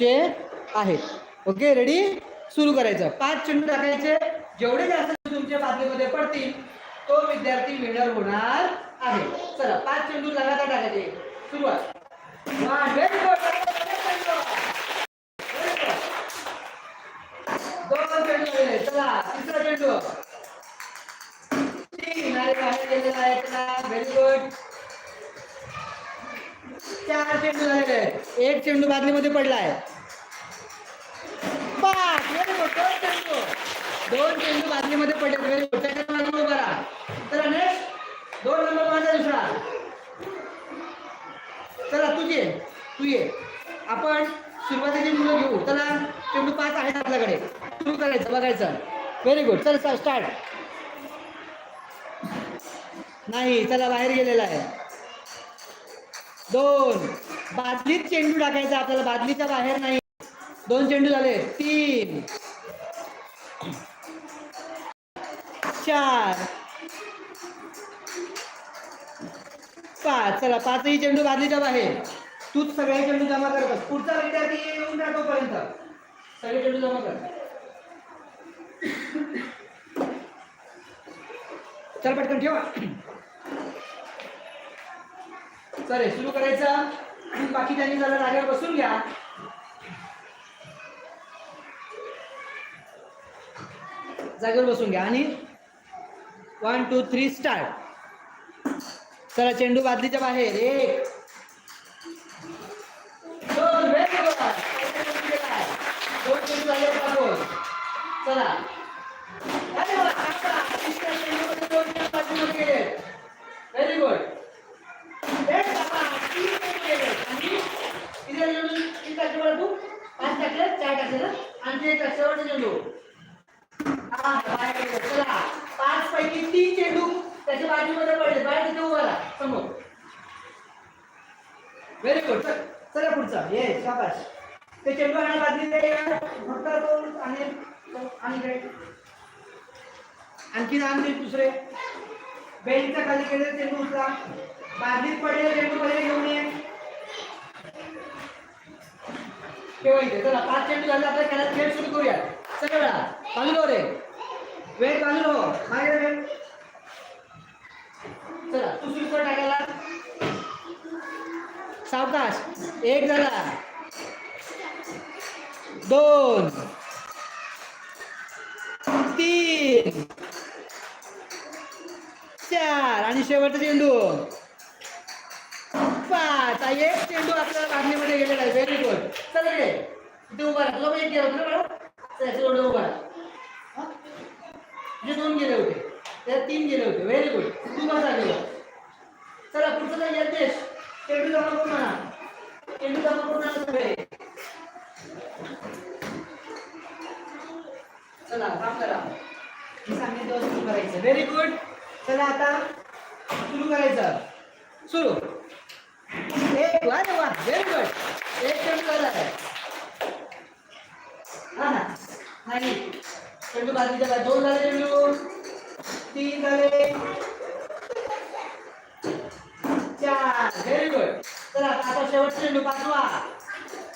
टाकायचे आहेत. Okay ready सुरू करायचं. पाच चेंडू टाकायचे. जेवढे जास्त तुमच्या बादलीमध्ये पडतील तो विद्यार्थी विनर होणार आहे. चला पाच चेंडू लगातार टाकायचे. सुरुवात. दोन चेंडू चला तिसरा चेंडू. तीन. अरे बाहेर गेलेला आहे. चला व्हेरी गुड चार चेंडू झालेले आहेत. एक चेंडू बादलीमध्ये पडलाय. पाच व्हेरी गुड दोन चेंडू. दोन चेंडू बादलीमध्ये पडले व्हेरी गुड. त्याच्यात उभा राहा. चला नेक्स्ट दोन नंबर माझा दुसरा. चला तू ये. तू ये. आपण सुरुवातीची मुलं घेऊ. चला चेंडू पाच आहेत आपल्याकडे. सुरू करायचं बघायचं. Very good. चल स्टार्ट नाही चला बाहेर गेलेला आहे. दोन. बादलीत चेंडू टाकायचा आपल्याला बादलीच्या बाहेर नाही. दोन चेंडू झाले. तीन. चार. पाच. चला पाचही चेंडू बादलीच्या बाहेर. तूच सगळे चेंडू जमा करतोस पुढचा विद्यार्थी येऊन द्या सगळे चेंडू जमा कर. चल पटकन ठेवा. चालेल सुरू करायचं. बाकी त्यांनी जरा जागेवर बसून घ्या. जागेवर बसून घ्या. आणि वन टू थ्री स्टार्ट चला चेंडू बादलीच्या बाहेर. एक टाकले बरं तू पाच टाकले चार टाकले ना आणि एक शेवटचा चेंडू हा, चला. पाच पैकी तीन चेंडू त्याच्या बाजूमध्ये पडले. बाहेर तिथे उभा समोर. व्हेरी गुड चला पुढचा. ये शाबाश ते चेंडू आणि बादली फक्त तो आणि आणि काय? आणखीन आणखी दुसरे. बेंचच्या खाली गेले चेंडू उचला. बादलीत पडलेले चेंडू पहिले घेऊन ये. ठेवायचे चला पाच चेंडू झाले आपल्या खेळात खेळ सुरू करूया. सगळा बाजूला रे. वेळ बाजूला हो. मागे वेळ चला तू सुरू कर टाकायला. सावकाश एक झाला. दोन. तीन. चार. आणि शेवटचा चेंडू. पाच एक चेंडू आपल्याला काढणीमध्ये गेलेला आहे. व्हेरी गुड चला रे इथे उभा राहा. तुला एक गेला होता मॅडम चला उभा राहा. हा? दोन गेले होते. त्यात तीन गेले होते. व्हेरी गुड तू बसा गेला चला पुढचं काय यज्ञेश चेंडू जमा करून आणा. चेंडू जमा करून आणा सगळे. चला काम करा. मी सांगितलं सुरू करायचं. व्हेरी गुड चला आता सुरू करायचं. सुरू. एक वा रे वा व्हेरी गुड एक चेंडू झाला आहे हा ना नाही चेंडू बाकी झाला दोन झाले चेंडू तीन झाले. चार. व्हेरी गुड चला आता शेवटचा चेंडू पाचवा.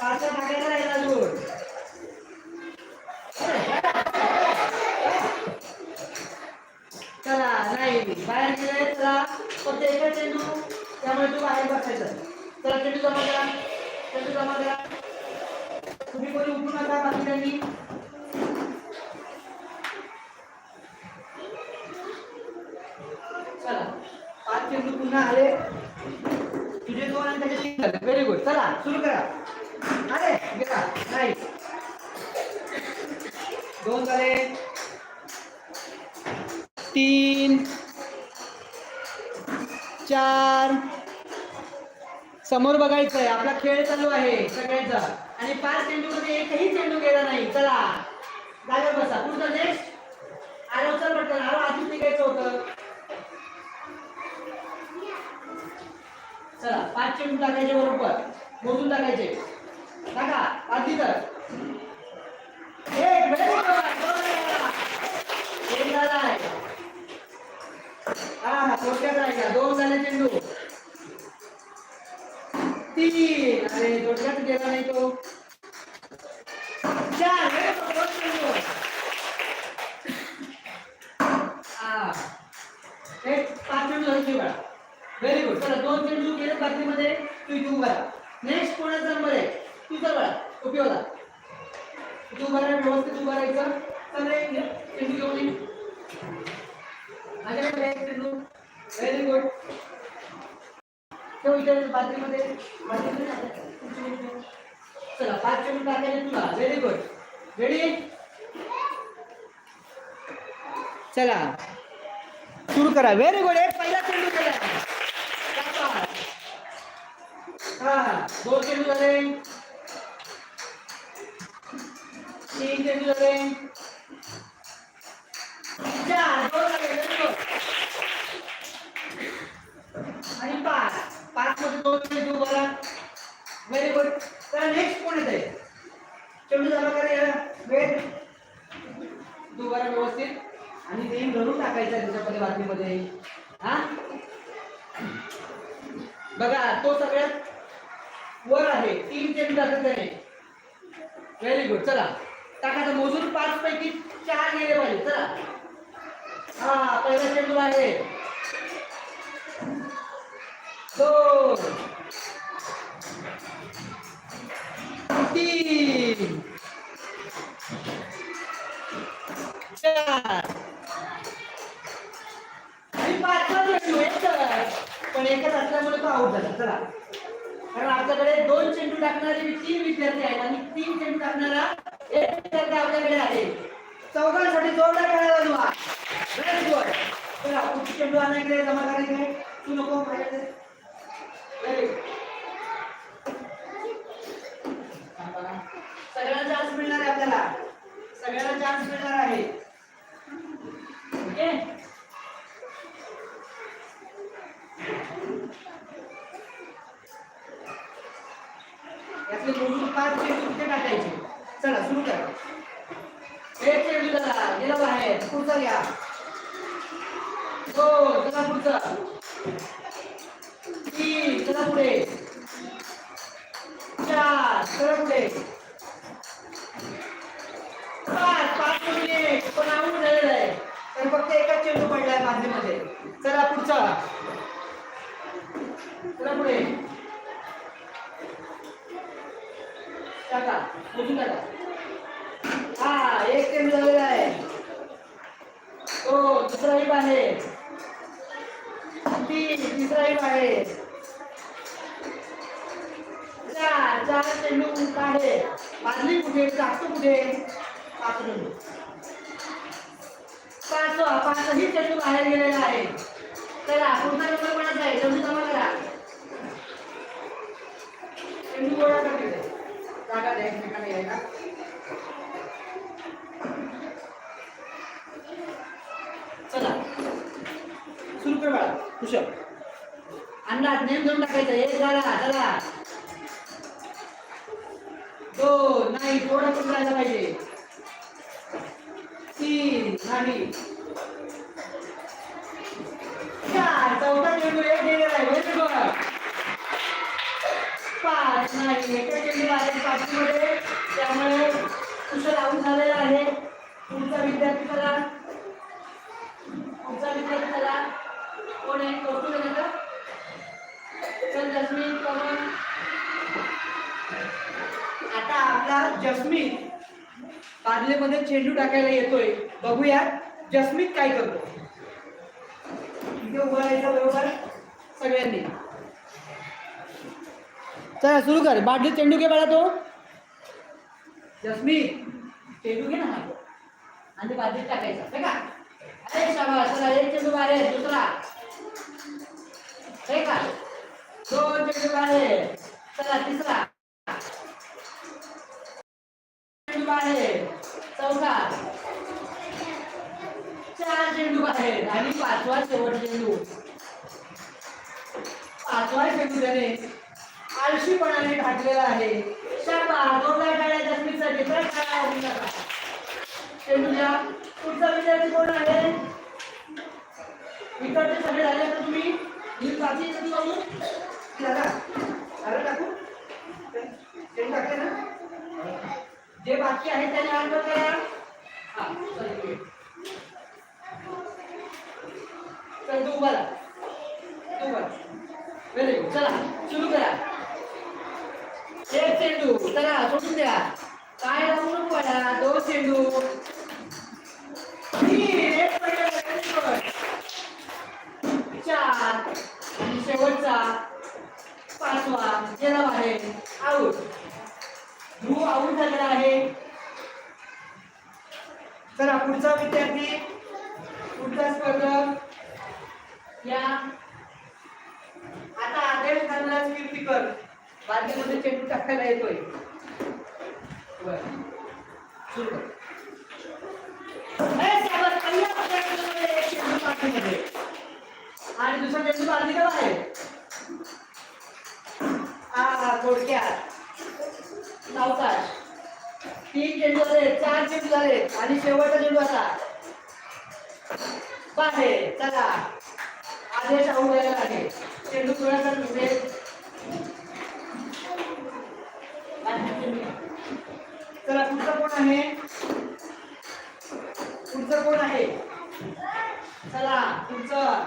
पाचवा टाकायचा राहिला अजून. चला नाही. बाहेर गेले चला. फक्त एकच चेंडू त्यामुळे तू बाहेर बसायचं. चला चेंडू जमा करा. चेंडू जमा करा. तुम्ही कोणी उठू नका बाकी त्यांनी समोर आहे आपला खेळ चालू आहे सगळ्यांचा आणि पाच चेंडू मध्ये एकही चेंडू गेला नाही चला जागा बसा पुढचा नेक्स्ट आरो चल पटकन आरो आधीच निघायचं होतं चला पाच चेंडू टाकायचे बरोबर मोजून टाकायचे टाका आधी तर एक झाला. आहे हा हा थोडक्यात दोन झाले चेंडू तीन अरे थोडक्यात गेला नाही तो चार very good. दोन एक पाच चेंडू झाले बाळा व्हेरी गुड चला दोन चेंडू गेले बाटलीमध्ये तू इथे उभा नेक्स्ट कोणाचा नंबर आहे तू चल उपयोगा तू उभा राहा व्यवस्थित उभा राहायचं चल घेऊन माझ्याकडे व्हेरी गुड ठेव इथे बाटलीमध्ये चला पाच चेंडू टाकायचे तुला व्हेरी गुड रेडी चला. सुरू करा. व्हेरी गुड एक पहिला चेंडू केला हा दोन चेंडू झाले. तीन चेंडू झाले. चार. दोन झाले. आणि पाच. पाच मध्ये दोन चेंडू बघा व्हेरी गुड तर नेक्स्ट कोण येते चेंडू जमा करा वेट दुबारा व्यवस्थित. आणि ते घरून टाकायचं आहे त्याच्यामध्ये बातमीमध्ये हा? बघा तो सगळ्यात वर आहे. तीन चेंडू टाकत त्याने. व्हेरी गुड चला. टाका तर मोजून पाच पैकी चार गेले पाहिजे. चला. हा पहिला चेंडू आहे. दोन तीन चार आणि पाचवा चेंडू एकच पण एकच असल्यामुळे तो आऊट झाला चला कारण आपल्याकडे दोन चेंडू टाकणारे तीन विद्यार्थी आहेत आणि तीन चेंडू टाकणारा एक विद्यार्थी आपल्याकडे आहे चौघांसाठी जोरदार खेळायला दुवा व्हेरी गुड चला पुढची चेंडू आणायकडे जमा करायचे तू नको माझ्याकडे व्हेरी गुड सगळ्यांना चान्स मिळणार आहे आपल्याला मिळणार आहे ओके यातले मोजून पाच चेंडू कुठे टाकायचे. चला सुरू करा. एक चेंडू झाला गेला बाहेर. पुढचा घ्या. दोन चला पुढचा. टाका मोजून टाका. हा एक टेम झालेला आहे. हो, तो दुसराही आहे. तीन तिसराही आहे. चार चार चेंडू बाहेर बादली कुठे? टाकतो कुठे? पाच पाचही चेंडू बाहेर गेलेला आहे. चला पुढचा नंबर कोणाचा आहे? चेंडू जमा करा. चेंडू गोळा करा जागा द्या एकमेकांना यायला चला. सुरू कर बाळा. कुशल. अंदाज नेम देऊन टाकायचा. एक झाला चला. दोन. नाही थोडा पण राहायला पाहिजे. तीन. नाही. चार. चौथा चेंडू एक गेलेला आहे. व्हेरी पाच. नाही. एका चेंडू काशीमध्ये त्यामुळे कुशल आऊट झालेला आहे. पुढचा विद्यार्थी चला पुढचा विद्यार्थी चला कोण आहे? कौतुक आहे का? चल जसमीन पवन. आता आपला जस्मीन पार्लेमध्ये चेंडू टाकायला येतोय. बघूया जसमीत काय करतो. इथे उभा राहायचा बरोबर सगळ्यांनी. चला सुरू कर. बाटली चेंडू घे बाळा तो. जसमी चेंडू घे ना आणि ते बाटलीत टाकायचा का? अरे शाबास एक चेंडू बाहेर दुसरा. हे का? दोन चेंडू बाहेर चला तिसरा. चेंडू बाहेर चौथा. चार चेंडू बाहेर आणि पाचवा शेवट चेंडू. पाचवा चेंडू त्याने. आळशीपणाने घातलेला आहे. शाबा दोनला टाळ्या जखमीसाठी तर टाळ्या होऊन ते म्हणजे पुढचा विद्यार्थी कोण आहे? इकडचे सगळे झाले तर तुम्ही. ही प्राची येते अरे टाकू ना. जे बाकी आहे त्याने अर्ज करा. हा चल तू बरा तू बरा गुड चला सुरू करा. एक चेंडू चला सोडून द्या काय थोडक्यात. सावकाश तीन चेंडू झाले चार चेंडू झाले आणि शेवटचा चेंडू आता. पाहे चला. आदेश आऊट झालेला आहे. चेंडू थोडासा पुढे म्हणजे चला पुढचं कोण आहे? पुढचं कोण आहे? चला पुढचं.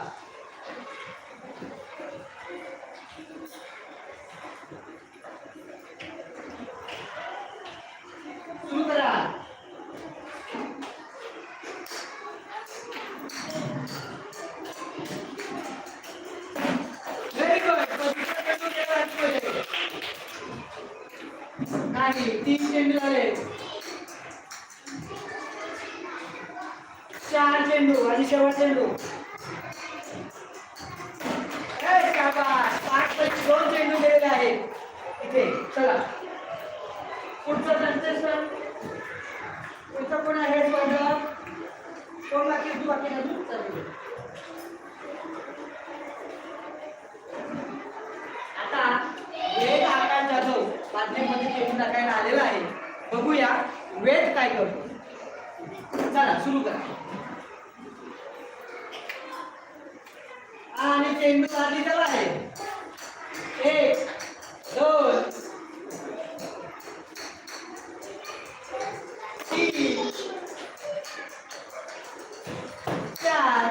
चेंडू आणि शेवट चेंडू ए, शाबास. दोन चेंडू गेलेले आहेत. इथे चला. पुढचं कंटेस्टंट पुढचं कोण आहे स्पर्धक कोण बाकी तू बाकी नाही तू? आता वेद आकाश जाधव बातमीमध्ये चेंडू टाकायला आलेला आहे. बघूया वेद काय करतो. चला सुरू करा. आणि चेंडू बादलीचा आहे एक दोन तीन चार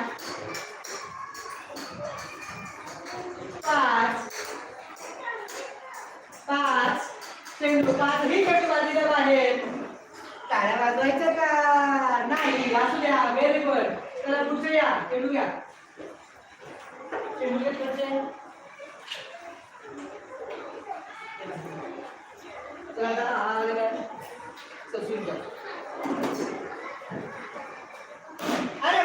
पाच पाच चेंडू पाच ही चेंडू बाजूला बाहेर टाळ्या वाजवायचं का नाही वाजू द्या व्हेरी गुड चला पुढचे या चेंडू घ्या अरे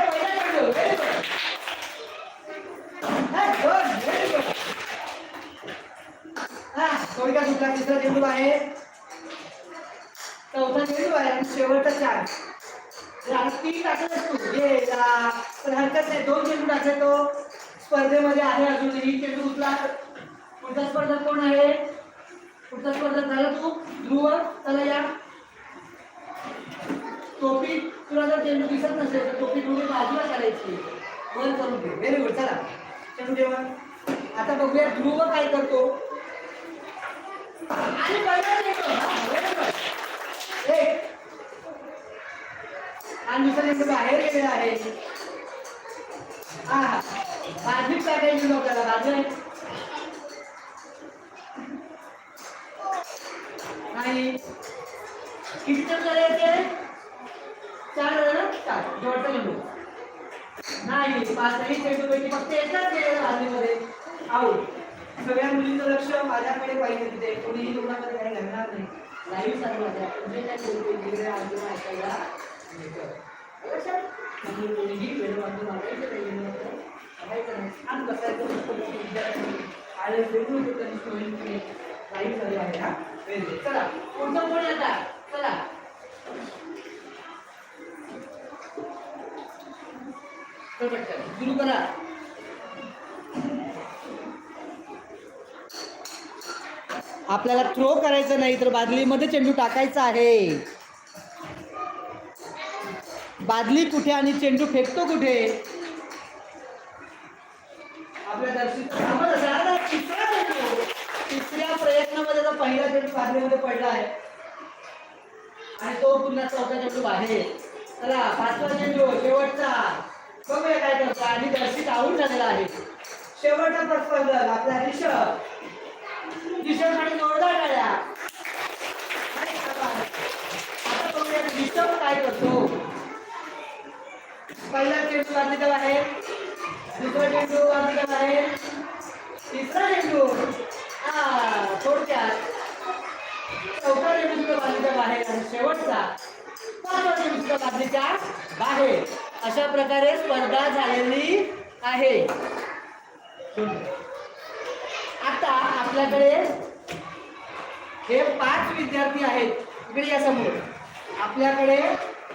हा सुटला तिसरा चेंडू आहे. चौथा चेंडू आहे. आणि शेवटचा चार जर तीन टाकत पण हरकत नाही. दोन चेंडू टाकले तो स्पर्धेमध्ये आहे अजूनही चेंडू उचला. पुढचा स्पर्धक कोण आहे? पुढचा स्पर्धक झाला तू? ध्रुव चला या. टोपी तुला जर चेंडू दिसत नसेल तर टोपी थोडी बाजूला करायची वर करून घे. व्हेरी गुड चला. चेंडू देवा आता बघूया ध्रुव काय करतो. आणि आणि दुसरा बाहेर गेलेला आहे. हा हा. बाजूत टाकायची लोकांना बाजू आहे नाही किती चेंडू झाले याचे? चार झाले ना चार शेवटचा चेंडू नाही पाचही चेंडू चेंडूपैकी फक्त एकदाच गेलेला बाजूमध्ये आहो सगळ्या मुलींचं लक्ष माझ्याकडे पाहिजे तिथे कोणीही कोणाकडे काही घडणार नाही लाईव्ह चालू माझ्या तुझे काय बोलतो वेगळ्या आजोबा ऐकायला मिळतं. लक्षात? म्हणून कोणीही वेळ बांधून मागायचं नाही चला पुढचं कोण आता चला सुरू करा आपल्याला थ्रो करायचं नाही तर बादलीमध्ये चेंडू टाकायचा आहे. बादली कुठे आणि चेंडू फेकतो कुठे? तिसऱ्या प्रयत्नामध्ये पहिला चेंडू बादलीमध्ये पडला आहे. आणि तो पुन्हा चौथा चेंडू बाहेर चला पाचवा चेंडू शेवटचा. बघूया काय करतो. आणि दर्शित आऊट झालेला आहे. शेवटचा प्रस्पर्धक आपला रिषभ आणि जोरदार टाळ्या आता बघूया रिषभ काय करतो. पहिला चेंडू बाजूच्या बाहेर दुसरा चेंडू बाजूच्या तिसरा चेंडू हा थोडक्यात. चौथा चेंडू सुद्धा बाजूच्या बाहेर आणि शेवटचा. पाचवा चेंडू सुद्धा बाजूच्या बाहेर. अशा प्रकारे स्पर्धा झालेली आहे. आता आपल्याकडे हे पाच विद्यार्थी आहेत. इकडे या समोर. आपल्याकडे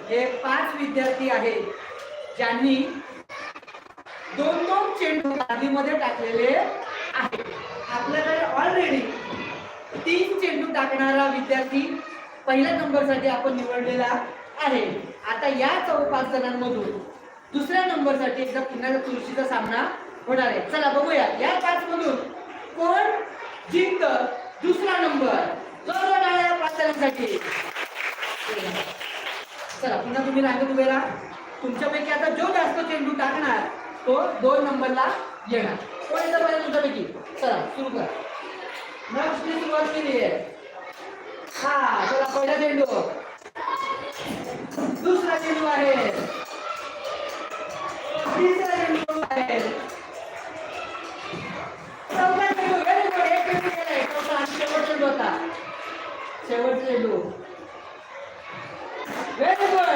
हे पाच विद्यार्थी आहेत ज्यांनी दोन दोन चेंडू गादीमध्ये टाकलेले आहेत. आपल्याकडे ऑलरेडी तीन चेंडू टाकणारा विद्यार्थी पहिल्या नंबरसाठी आपण निवडलेला आहे. आता या चौ पाच जणांमधून दुसऱ्या नंबरसाठी एकदा पुन्हा तुळशीचा सामना होणार आहे. चला बघूया. या पाच मधून कोण जिंकत दुसरा नंबर? जोरदार पाच जणांसाठी चला पुन्हा तुम्ही रांगेत उभे राहा. तुमच्यापैकी आता जो जास्त चेंडू टाकणार तो दोन नंबरला येणार. कोण येतं पाहिजे तुमच्यापैकी? चला सुरू करा. नक्षी सुरुवात केली आहे. हा चला पहिला चेंडू दुसरा चेंडू आहे. तिसरा चेंडू आहे. चौथा चेंडू व्हेरी गुड एक चेंडू गेलाय चौथा शेवट चेंडू होता शेवट चेंडू व्हेरी गुड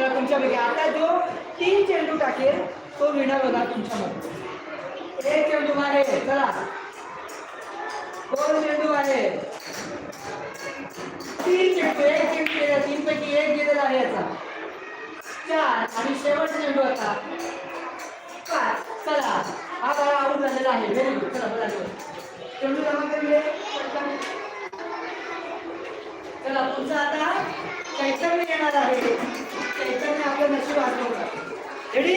तर तुमच्यापैकी आता जो तीन चेंडू टाकेल तो विनर होता तुमच्यामध्ये. एक चेंडू आहे चला. दोन चेंडू आहे. तीन चेंडू एक चेंडू गेला तीन पैकी एक गेलेला आहे याचा. चार आणि शेवटचा चेंडू होता पाच चला. हा बारा आऊट झालेला आहे. व्हेरी गुड चला बघा. चेंडू जमा करून चला तुमचा आता. चैतन्य येणार आहे. चैतन्य आपलं नशीब आठवतं रेडी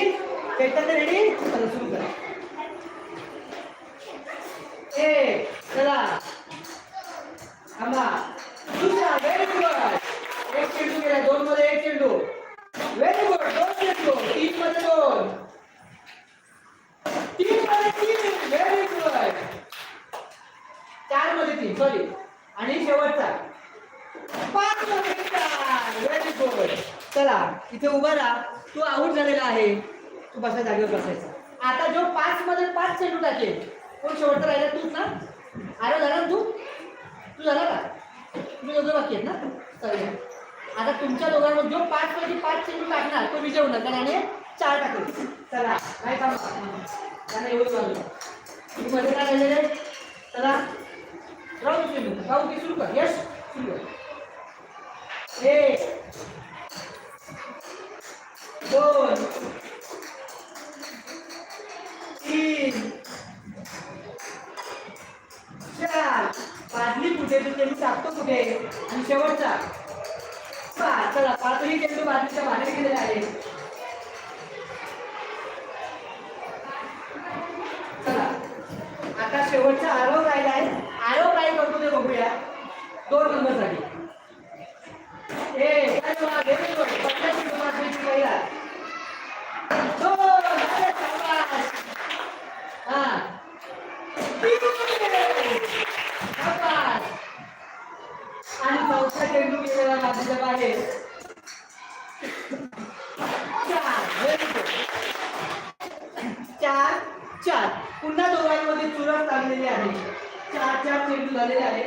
चैतन्य रेडी चला सुरू करा. ए चला. थांबा. दुसरा व्हेरी गुड एक चेंडू गेला दोन मध्ये एक चेंडू. व्हेरी गुड दोन चेंडू. तीन मध्ये दोन. तीन मध्ये तीन. व्हेरी गुड चारमध्ये तीन. सॉरी आणि शेवटचा पाच मध्ये चार व्हेरी गुड चला इथे उभा राहा. तू आऊट झालेला आहे. तू बसा जागेवर बसायचा. आता जो पाच मध्ये पाच चेंडू टाकेल कोण शेवटचा राहिला? तूच ना? अरे झाला तू? तू झाला का? तुम्ही दोघं बाकी आहेत ना? चालेल आता तुमच्या दोघांमध्ये जो पाच पैकी पाच चेंडू टाकणार तो विजय होणार कारण आणि चार टाकेल. चला काय काम त्यांना एवढं बाजू तुम्ही मध्ये काय झालेले चला. राहू दे चेंडू राहू की सुरू कर. यश सुरू कर. दोन तीन चार. बादली कुठे तू टाकतो कुठे आणि शेवटचा. पाच. चला पाचही चेंडू बादलीच्या बाहेर गेलेला आहे चला. आता शेवटचा आरोप राहिला आहे. आरोप काय करतो ते बघूया. दोन नंबरसाठी ए काय बघा, very good. पहिला चेंडू बादलीची पहिला दोन अरे शाबास. हा शाबास. आणि चौथा चेंडू गेलेला बाजूच्या बाहेर चार very good. चार चार पुन्हा दोघांमध्ये चुरस लागलेली आहे चार चार चेंडू झालेले आहे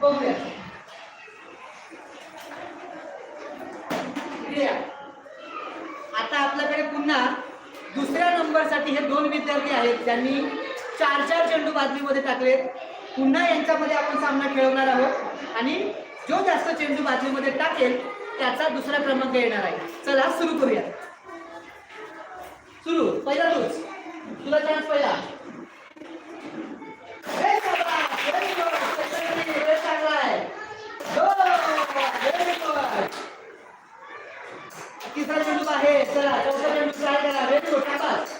बघूया इकडे आता आपल्याकडे पुन्हा दुसऱ्या नंबरसाठी हे दोन विद्यार्थी आहेत. त्यांनी चार चार चेंडू बादलीमध्ये टाकले. पुन्हा यांच्यामध्ये आपण सामना खेळवणार आहोत. आणि जो जास्त चेंडू बादलीमध्ये टाकेल त्याचा दुसरा क्रमांक येणार आहे. चला सुरू करूया. सुरू. पहिला तूच. तुला चान्स पहिला. तिसरा चेंडू आहे चला चौथा चेंडू ट्राय करा व्हेरी गुड शाबास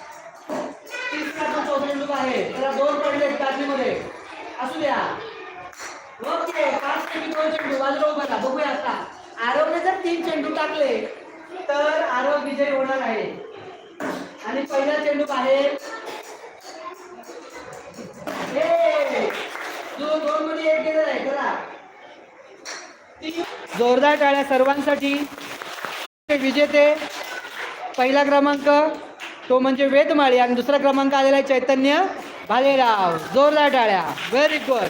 तिसरा तो चौथा चेंडू आहे चला दोन पडले बादलीमध्ये असू द्या. ओके पाच पैकी दोन चेंडू टाकले तर आरव विजय होणार आहे. आणि पहिला चेंडू बाहेर हे जो दोन मध्ये एक गेलेला आहे चला. जोरदार टाळ्या सर्वांसाठी. विजेते. पहिला क्रमांक तो म्हणजे वेदमाळी. आणि दुसरा क्रमांक आलेला आहे चैतन्य भालेराव. जोरदार टाळ्या. Very good